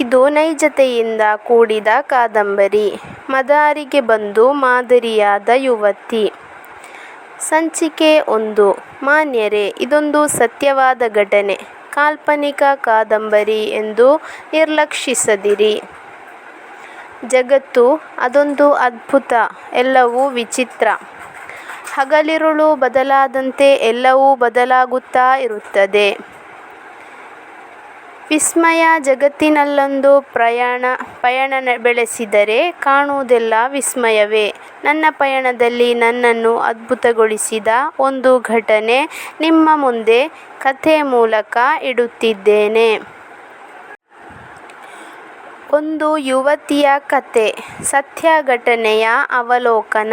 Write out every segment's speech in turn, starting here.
ಇದು ನೈಜತೆಯಿಂದ ಕೂಡಿದ ಕಾದಂಬರಿ. ಮದಾರಿಗೆ ಬಂದು ಮಾದರಿಯಾದ ಯುವತಿ. ಸಂಚಿಕೆ ಒಂದು ಮಾನ್ಯರೇ, ಇದೊಂದು ಸತ್ಯವಾದ ಘಟನೆ. ಕಾಲ್ಪನಿಕ ಕಾದಂಬರಿ ಎಂದು ನಿರ್ಲಕ್ಷಿಸದಿರಿ. ಜಗತ್ತು ಅದೊಂದು ಅದ್ಭುತ. ಎಲ್ಲವೂ ವಿಚಿತ್ರ. ಹಗಲಿರುಳು ಬದಲಾದಂತೆ ಎಲ್ಲವೂ ಬದಲಾಗುತ್ತಾ ಇರುತ್ತದೆ. ವಿಸ್ಮಯ ಜಗತ್ತಿನಲ್ಲೊಂದು ಪ್ರಯಾಣ, ಪಯಣ ಬೆಳೆಸಿದರೆ ಕಾಣುವುದೆಲ್ಲ ವಿಸ್ಮಯವೇ. ನನ್ನ ಪಯಣದಲ್ಲಿ ನನ್ನನ್ನು ಅದ್ಭುತಗೊಳಿಸಿದ ಒಂದು ಘಟನೆ ನಿಮ್ಮ ಮುಂದೆ ಕಥೆ ಮೂಲಕ ಇಡುತ್ತಿದ್ದೇನೆ. ಒಂದು ಯುವತಿಯ ಕಥೆ. ಸತ್ಯ ಘಟನೆಯ ಅವಲೋಕನ.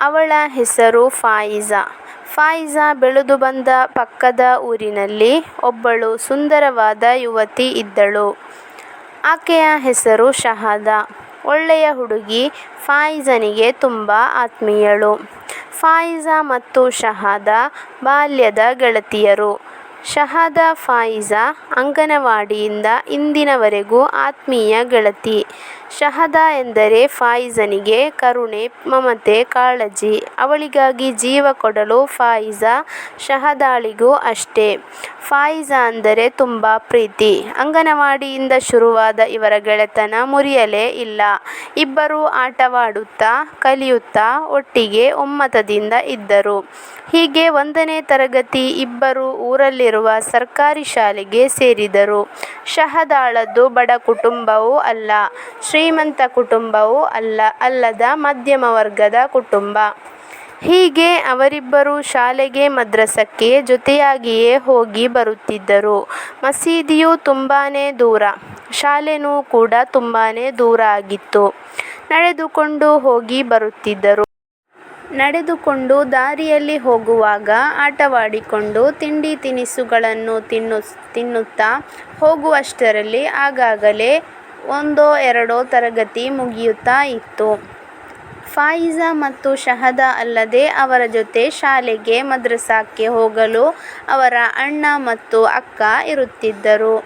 ಅವಳ ಹೆಸರು ಫಾಯಿಜಾ. ಫಾಯಿಜಾ ಬೆಳೆದು ಬಂದ ಪಕ್ಕದ ಊರಿನಲ್ಲಿ ಒಬ್ಬಳು ಸುಂದರವಾದ ಯುವತಿ ಇದ್ದಳು. ಆಕೆಯ ಹೆಸರು ಶಹದಾ. ಒಳ್ಳೆಯ ಹುಡುಗಿ. ಫಾಯಿಜನಿಗೆ ತುಂಬಾ ಆತ್ಮೀಯಳು. ಫಾಯಿಜಾ ಮತ್ತು ಶಹದಾ ಬಾಲ್ಯದ ಗೆಳತಿಯರು. ಶಹದಾ ಫಾಯಿಜಾ ಅಂಗನವಾಡಿಯಿಂದ ಇಂದಿನವರೆಗೂ ಆತ್ಮೀಯ ಗೆಳತಿ. ಶಹದಾ ಎಂದರೆ ಫಾಯಿಜನಿಗೆ ಕರುಣೆ, ಮಮತೆ, ಕಾಳಜಿ. ಅವಳಿಗಾಗಿ ಜೀವ ಕೊಡಲು ಫಾಯಿಜಾ. ಶಹದಾಳಿಗೂ ಅಷ್ಟೇ. ಫಾಯಿಜಾ ಅಂದರೆ ತುಂಬಾ ಪ್ರೀತಿ. ಅಂಗನವಾಡಿಯಿಂದ ಶುರುವಾದ ಇವರ ಗೆಳೆತನ ಮುರಿಯಲೇ ಇಲ್ಲ. ಇಬ್ಬರೂ ಆಟವಾಡುತ್ತಾ, ಕಲಿಯುತ್ತಾ ಒಟ್ಟಿಗೆ ಒಮ್ಮತದಿಂದ ಇದ್ದರು. ಹೀಗೆ ಒಂದನೇ ತರಗತಿ ಇಬ್ಬರು ಊರಲ್ಲಿರುವ ಸರ್ಕಾರಿ ಶಾಲೆಗೆ ಸೇರಿದರು. ಶಹದಾಳದ್ದು ಬಡ ಕುಟುಂಬವೂ ಅಲ್ಲ, ಶ್ರೀಮಂತ ಕುಟುಂಬವೂ ಅಲ್ಲ ಅಲ್ಲದ ಮಧ್ಯಮ ವರ್ಗದ ಕುಟುಂಬ. ಹೀಗೆ ಅವರಿಬ್ಬರು ಶಾಲೆಗೆ ಮದ್ರಸಕ್ಕೆ ಜೊತೆಯಾಗಿಯೇ ಹೋಗಿ ಬರುತ್ತಿದ್ದರು. ಮಸೀದಿಯು ತುಂಬಾ ದೂರ, ಶಾಲೆನೂ ಕೂಡ ತುಂಬಾ ದೂರ ಆಗಿತ್ತು. ನಡೆದುಕೊಂಡು ಹೋಗಿ ಬರುತ್ತಿದ್ದರು. ನಡೆದುಕೊಂಡು ದಾರಿಯಲ್ಲಿ ಹೋಗುವಾಗ ಆಟವಾಡಿಕೊಂಡು ತಿಂಡಿ ತಿನಿಸುಗಳನ್ನು ತಿನ್ನು ತಿನ್ನುತ್ತಾ ಹೋಗುವಷ್ಟರಲ್ಲಿ ಆಗಾಗಲೇ ಒಂದೋ ಎರಡೋ ತರಗತಿ ಮುಗಿಯುತ್ತಾ ಇತ್ತು. ಫಾಯಿಜಾ ಮತ್ತು ಶಹದಾ ಅಲ್ಲದೆ ಅವರ ಜೊತೆ ಶಾಲೆಗೆ, ಮದ್ರಸಾಕ್ಕೆ ಹೋಗಲು ಅವರ ಅಣ್ಣ ಮತ್ತು ಅಕ್ಕ ಇರುತ್ತಿದ್ದರು.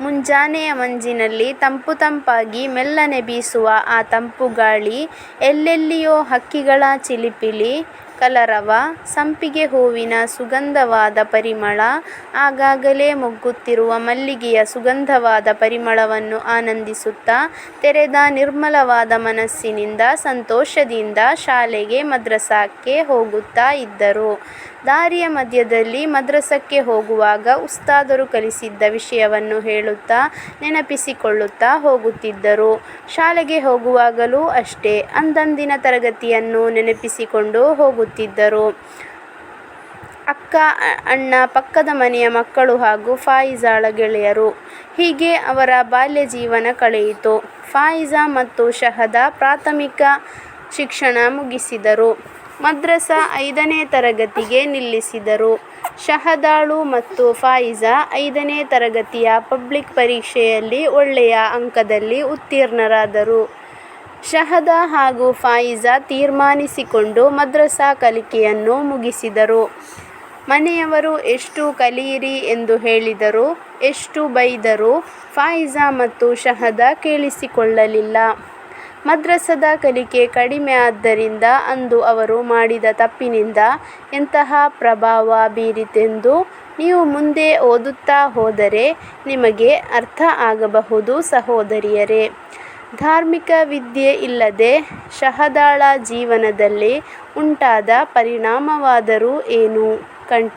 ಮುಂಜಾನೆಯ ಮಂಜಿನಲ್ಲಿ ತಂಪು ತಂಪಾಗಿ ಮೆಲ್ಲನೆ ಬೀಸುವ ಆ ತಂಪು ಗಾಳಿ, ಎಲ್ಲೆಲ್ಲಿಯೋ ಹಕ್ಕಿಗಳ ಚಿಲಿಪಿಲಿ, ಕಲರವ, ಸಂಪಿಗೆ ಹೂವಿನ ಸುಗಂಧವಾದ ಪರಿಮಳ, ಆಗಾಗಲೇ ಮೊಗ್ಗುತ್ತಿರುವ ಮಲ್ಲಿಗೆಯ ಸುಗಂಧವಾದ ಪರಿಮಳವನ್ನು ಆನಂದಿಸುತ್ತಾ ತೆರೆದ ನಿರ್ಮಲವಾದ ಮನಸ್ಸಿನಿಂದ ಸಂತೋಷದಿಂದ ಶಾಲೆಗೆ, ಮದ್ರಸಾಕ್ಕೆ ಹೋಗುತ್ತಾ ಇದ್ದರು. ದಾರಿಯ ಮಧ್ಯದಲ್ಲಿ ಮದ್ರಸಕ್ಕೆ ಹೋಗುವಾಗ ಉಸ್ತಾದರು ಕಲಿಸಿದ್ದ ವಿಷಯವನ್ನು ಹೇಳುತ್ತಾ, ನೆನಪಿಸಿಕೊಳ್ಳುತ್ತಾ ಹೋಗುತ್ತಿದ್ದರು. ಶಾಲೆಗೆ ಹೋಗುವಾಗಲೂ ಅಷ್ಟೇ ಅಂದಂದಿನ ತರಗತಿಯನ್ನು ನೆನಪಿಸಿಕೊಂಡು ಹೋಗುತ್ತಿದ್ದರು. ಅಕ್ಕ, ಅಣ್ಣ, ಪಕ್ಕದ ಮನೆಯ ಮಕ್ಕಳು ಹಾಗೂ ಫಾಯಿಜಾಳ ಗೆಳೆಯರು. ಹೀಗೆ ಅವರ ಬಾಲ್ಯ ಜೀವನ ಕಳೆಯಿತು. ಫಾಯಿಜಾ ಮತ್ತು ಶಹದ ಪ್ರಾಥಮಿಕ ಶಿಕ್ಷಣ ಮುಗಿಸಿದರು. ಮದ್ರಸಾ ಐದನೇ ತರಗತಿಗೆ ನಿಲ್ಲಿಸಿದರು. ಶಹದಾಳು ಮತ್ತು ಫಾಯಿಜಾ ಐದನೇ ತರಗತಿಯ ಪಬ್ಲಿಕ್ ಪರೀಕ್ಷೆಯಲ್ಲಿ ಒಳ್ಳೆಯ ಅಂಕದಲ್ಲಿ ಉತ್ತೀರ್ಣರಾದರು. ಶಹದಾ ಹಾಗೂ ಫಾಯಿಜಾ ತೀರ್ಮಾನಿಸಿಕೊಂಡು ಮದ್ರಸಾ ಕಲಿಕೆಯನ್ನು ಮುಗಿಸಿದರು. ಮನೆಯವರು ಎಷ್ಟು ಕಲಿಯಿರಿ ಎಂದು ಹೇಳಿದರು, ಎಷ್ಟು ಬೈದರು ಫಾಯಿಜಾ ಮತ್ತು ಶಹದಾ ಕೇಳಿಸಿಕೊಳ್ಳಲಿಲ್ಲ. ಮದ್ರಸದ ಕಲಿಕೆ ಕಡಿಮೆ ಆದ್ದರಿಂದ ಅಂದು ಅವರು ಮಾಡಿದ ತಪ್ಪಿನಿಂದ ಎಂತಹ ಪ್ರಭಾವ ಬೀರಿತೆಂದು ನೀವು ಮುಂದೆ ಓದುತ್ತಾ ಹೋದರೆ ನಿಮಗೆ ಅರ್ಥ ಆಗಬಹುದು ಸಹೋದರಿಯರೇ. ಧಾರ್ಮಿಕ ವಿದ್ಯೆ ಇಲ್ಲದೆ ಶಹದಾಳ ಜೀವನದಲ್ಲಿ ಉಂಟಾದ ಪರಿಣಾಮವಾದರೂ ಏನು? ಕಂಠ